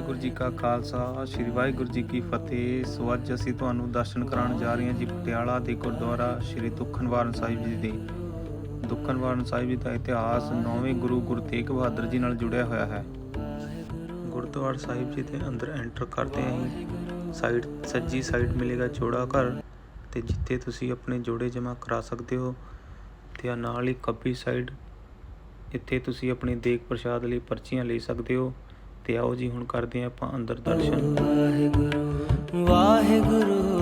ਵਾਹਿਗੁਰੂ ਜੀ ਕਾ ਖਾਲਸਾ, ਸ੍ਰੀ ਵਾਹਿਗੁਰੂ ਜੀ ਕੀ ਫਤਿਹ। ਸੋ ਅੱਜ ਅਸੀਂ ਤੁਹਾਨੂੰ ਦਰਸ਼ਨ ਕਰਾਉਣ ਜਾ ਰਹੇ ਹਾਂ ਜੀ ਪਟਿਆਲਾ ਦੇ ਗੁਰਦੁਆਰਾ ਸ੍ਰੀ ਦੁੱਖਨਵਾਰਨ ਸਾਹਿਬ ਜੀ ਦੇ। ਦੁੱਖਨਵਾਰਨ ਸਾਹਿਬ ਜੀ ਦਾ ਇਤਿਹਾਸ ਨੌਵੇਂ ਗੁਰੂ ਗੁਰੂ ਤੇਗ ਬਹਾਦਰ ਜੀ ਨਾਲ ਜੁੜਿਆ ਹੋਇਆ ਹੈ। ਗੁਰਦੁਆਰਾ ਸਾਹਿਬ ਜੀ ਦੇ ਅੰਦਰ ਐਂਟਰ ਕਰਦੇ ਹੀ ਸਾਈਡ, ਸੱਜੀ ਸਾਈਡ ਮਿਲੇਗਾ ਜੋੜਾ ਘਰ ਤੇ ਜਿੱਥੇ ਤੁਸੀਂ ਆਪਣੇ ਜੋੜੇ ਜਮ੍ਹਾਂ ਕਰਾ ਸਕਦੇ ਹੋ ਤੇ ਨਾਲ ਹੀ ਕੱਬੀ ਸਾਈਡ। ਇੱਥੇ ਤੁਸੀਂ ਆਪਣੀ ਦੇਖ ਪ੍ਰਸ਼ਾਦ ਲਈ ਪਰਚੀਆਂ ਲੈ ਸਕਦੇ ਹੋ। ਤੇ ਆਓ ਜੀ ਹੁਣ ਕਰਦੇ ਹਾਂ ਆਪਾਂ ਅੰਦਰ ਦਰਸ਼ਨ। ਵਾਹਿਗੁਰੂ ਵਾਹਿਗੁਰੂ।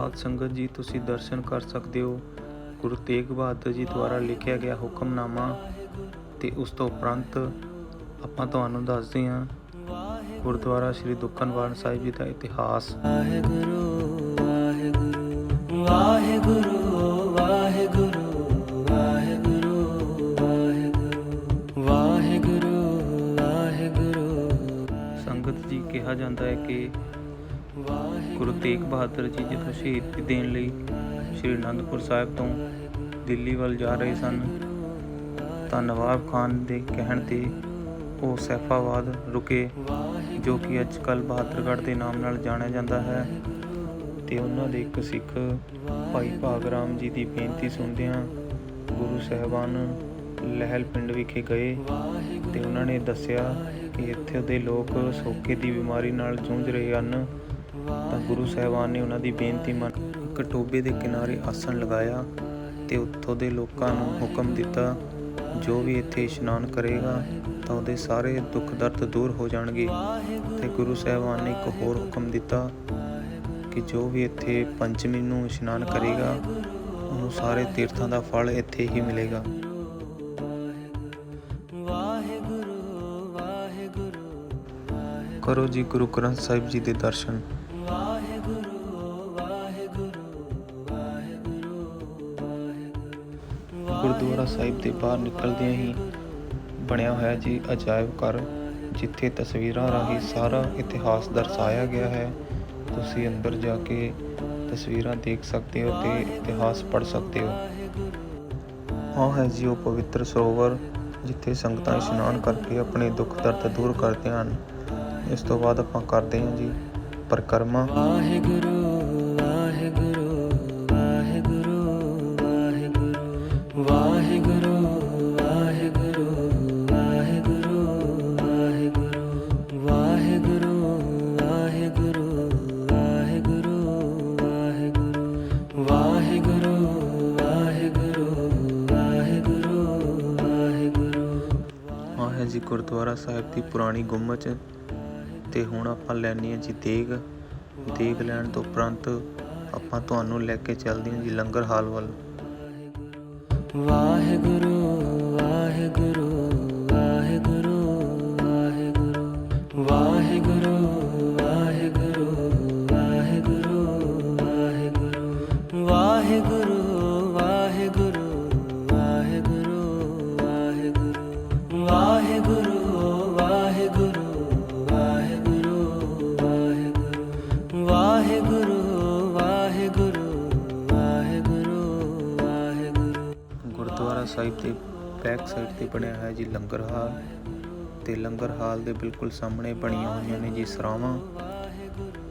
ਸਾਧ ਸੰਗਤ ਜੀ ਤੁਸੀਂ ਦਰਸ਼ਨ ਕਰ ਸਕਦੇ ਹੋ। ਗੁਰੂ ਤੇਗ ਬਹਾਦਰ ਜੀ ਦੁਆਰਾ ਲਿਖਿਆ ਗਿਆ ਹੁਕਮਨਾਮਾ ਤੇ ਉਸ ਤੋਂ ਉਪਰੰਤ ਆਪਾਂ ਤੁਹਾਨੂੰ ਦੱਸਦੇ ਹਾਂ ਗੁਰਦੁਆਰਾ ਸ੍ਰੀ ਦੁੱਖਨਵਾਰਨ ਸਾਹਿਬ ਜੀ ਦਾ ਇਤਿਹਾਸ। ਵਾਹਿਗੁਰੂ ਵਾਹਿਗੁਰੂ ਵਾਹਿਗੁਰੂ ਵਾਹਿਗੁਰੂ ਵਾਹਿਗੁਰੂ ਵਾਹਿਗੁਰੂ ਵਾਹਿਗੁਰੂ। ਸੰਗਤ ਜੀ ਕਿਹਾ ਜਾਂਦਾ ਹੈ ਕਿ ਗੁਰੂ ਤੇਗ ਬਹਾਦਰ ਜੀ ਜਦੋਂ ਸ਼ਹੀਦੀ ਦੇਣ ਲਈ ਸ੍ਰੀ ਅਨੰਦਪੁਰ ਸਾਹਿਬ ਤੋਂ ਦਿੱਲੀ ਵੱਲ ਜਾ ਰਹੇ ਸਨ, ਤਾਂ ਨਵਾਬ ਖਾਨ ਦੇ ਕਹਿਣ ਤੇ ਉਹ ਸੈਫਾਬਾਦ ਰੁਕੇ, ਜੋ ਕਿ ਅੱਜ ਕੱਲ ਬਹਾਦਰਗੜ੍ਹ ਦੇ ਨਾਮ ਨਾਲ ਜਾਣਿਆ ਜਾਂਦਾ ਹੈ। ਤੇ ਉਹਨਾਂ ਦੇ ਇੱਕ ਸਿੱਖ ਭਾਈ ਭਾਗ ਰਾਮ ਜੀ ਦੀ ਬੇਨਤੀ ਸੁਣਦਿਆਂ ਗੁਰੂ ਸਾਹਿਬਾਨ ਲਹਿਲ ਪਿੰਡ ਵਿਖੇ ਗਏ ਤੇ ਉਹਨਾਂ ਨੇ ਦੱਸਿਆ ਕਿ ਇੱਥੇ ਦੇ ਲੋਕ ਸੋਕੇ ਦੀ ਬਿਮਾਰੀ ਨਾਲ ਜੂਝ ਰਹੇ ਹਨ। ਤਾਂ ਗੁਰੂ ਸਾਹਿਬਾਨ ਨੇ ਉਹਨਾਂ ਦੀ ਬੇਨਤੀ ਮੰਨ ਇੱਕ ਟੋਬੇ ਦੇ ਕਿਨਾਰੇ ਆਸਣ ਲਗਾਇਆ ਤੇ ਉੱਥੋਂ ਦੇ ਲੋਕਾਂ ਨੂੰ ਹੁਕਮ ਦਿੱਤਾ ਜੋ ਵੀ ਇੱਥੇ ਇਸ਼ਨਾਨ ਕਰੇਗਾ ਤਾਂ ਉਹਦੇ ਸਾਰੇ ਦੁੱਖ ਦਰਦ ਦੂਰ ਹੋ ਜਾਣਗੇ। ਤੇ ਗੁਰੂ ਸਾਹਿਬਾਨ ਨੇ ਇੱਕ ਹੋਰ ਹੁਕਮ ਦਿੱਤਾ ਕਿ ਜੋ ਵੀ ਇੱਥੇ ਪੰਚਮੀ ਨੂੰ ਇਸ਼ਨਾਨ ਕਰੇਗਾ ਉਹਨੂੰ ਸਾਰੇ ਤੀਰਥਾਂ ਦਾ ਫਲ ਇੱਥੇ ਹੀ ਮਿਲੇਗਾ। ਕਰੋ ਜੀ ਗੁਰੂ ਗ੍ਰੰਥ ਸਾਹਿਬ ਜੀ ਦੇ ਦਰਸ਼ਨ। ਗੁਰਦੁਆਰਾ ਸਾਹਿਬ ਦੇ ਬਾਹਰ ਨਿਕਲਦਿਆਂ ਹੀ ਬਣਿਆ ਹੋਇਆ ਜੀ ਅਜਾਇਬ ਘਰ, ਜਿੱਥੇ ਤਸਵੀਰਾਂ ਰਾਹੀਂ ਸਾਰਾ ਇਤਿਹਾਸ ਦਰਸਾਇਆ ਗਿਆ ਹੈ। ਤੁਸੀਂ ਅੰਦਰ ਜਾ ਕੇ ਤਸਵੀਰਾਂ ਦੇਖ ਸਕਦੇ ਹੋ ਤੇ ਇਤਿਹਾਸ ਪੜ੍ਹ ਸਕਦੇ ਹੋ। ਆਹ ਹੈ ਜੀ ਉਹ ਪਵਿੱਤਰ ਸਰੋਵਰ, ਜਿੱਥੇ ਸੰਗਤਾਂ ਇਸ਼ਨਾਨ ਕਰਕੇ ਆਪਣੇ ਦੁੱਖ ਦਰਦ ਦੂਰ ਕਰਦੇ ਹਨ। ਇਸ ਤੋਂ ਬਾਅਦ ਆਪਾਂ ਕਰਦੇ ਹਾਂ ਜੀ ਪਰਿਕਰਮਾ। ਵਾਹਿਗੁਰੂ ਜੀ ਗੁਰਦੁਆਰਾ ਸਾਹਿਬ ਦੀ ਪੁਰਾਣੀ ਗੁੰਮਚ ਤੇ ਹੁਣ ਆਪਾਂ ਲੈਣੀ ਹੈ ਜੀ ਦੇਗ। ਦੇਗ ਲੈਣ ਤੋਂ ਉਪਰੰਤ ਆਪਾਂ ਤੁਹਾਨੂੰ ਲੈ ਕੇ ਚੱਲਦੇ ਹਾਂ ਜੀ ਲੰਗਰ ਹਾਲ ਵੱਲ। ਵਾਹਿਗੁਰੂ ਵਾਹਿਗੁਰੂ ਵਾਹਿਗੁਰੂ ਵਾਹਿਗੁਰੂ ਵਾਹਿਗੁਰੂ ਵਾਹਿਗੁਰੂ ਵਾਹਿਗੁਰੂ ਵਾਹਿਗੁਰੂ ਵਾਹਿਗੁਰੂ ਵਾਹਿਗੁਰੂ ਗੁਰਦੁਆਰਾ ਸਾਹਿਬ ਦੇ ਬੈਕ ਸਾਈਡ ਤੇ ਬਣਿਆ ਹੈ ਜੀ ਲੰਗਰ ਹਾਲ। ਤੇ ਲੰਗਰ ਹਾਲ ਦੇ ਬਿਲਕੁਲ ਸਾਹਮਣੇ ਬਣੀਆਂ ਹੋਈਆਂ ਨੇ ਜੀ ਸਰਾਵਾਂ।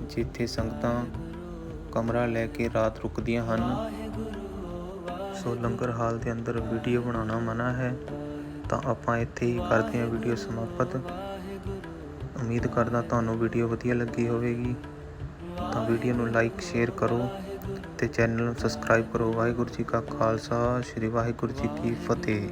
ਜਿੱਥੇ ਸੰਗਤਾਂ ਕਮਰਾ ਲੈ ਕੇ ਰਾਤ ਰੁਕਦੀਆਂ ਹਨ। ਸੋ ਲੰਗਰ ਹਾਲ ਦੇ ਅੰਦਰ ਵੀਡੀਓ ਬਣਾਉਣਾ ਮਨਾ ਹੈ। ਤਾਂ ਆਪਾਂ ਇੱਥੇ ਹੀ ਕਰਦੇ ਹਾਂ ਵੀਡੀਓ ਸਮਾਪਤ। ਉਮੀਦ ਕਰਦਾ ਤੁਹਾਨੂੰ ਵੀਡੀਓ ਵਧੀਆ ਲੱਗੀ ਹੋਵੇਗੀ। ਤਾਂ ਵੀਡੀਓ ਨੂੰ ਲਾਈਕ ਸ਼ੇਅਰ ਕਰੋ। ਅਤੇ ਚੈਨਲ ਨੂੰ ਸਬਸਕ੍ਰਾਈਬ ਕਰੋ। ਵਾਹਿਗੁਰੂ ਜੀ ਕਾ ਖਾਲਸਾ ਸ੍ਰੀ ਵਾਹਿਗੁਰੂ ਜੀ ਕੀ ਫਤਿਹ।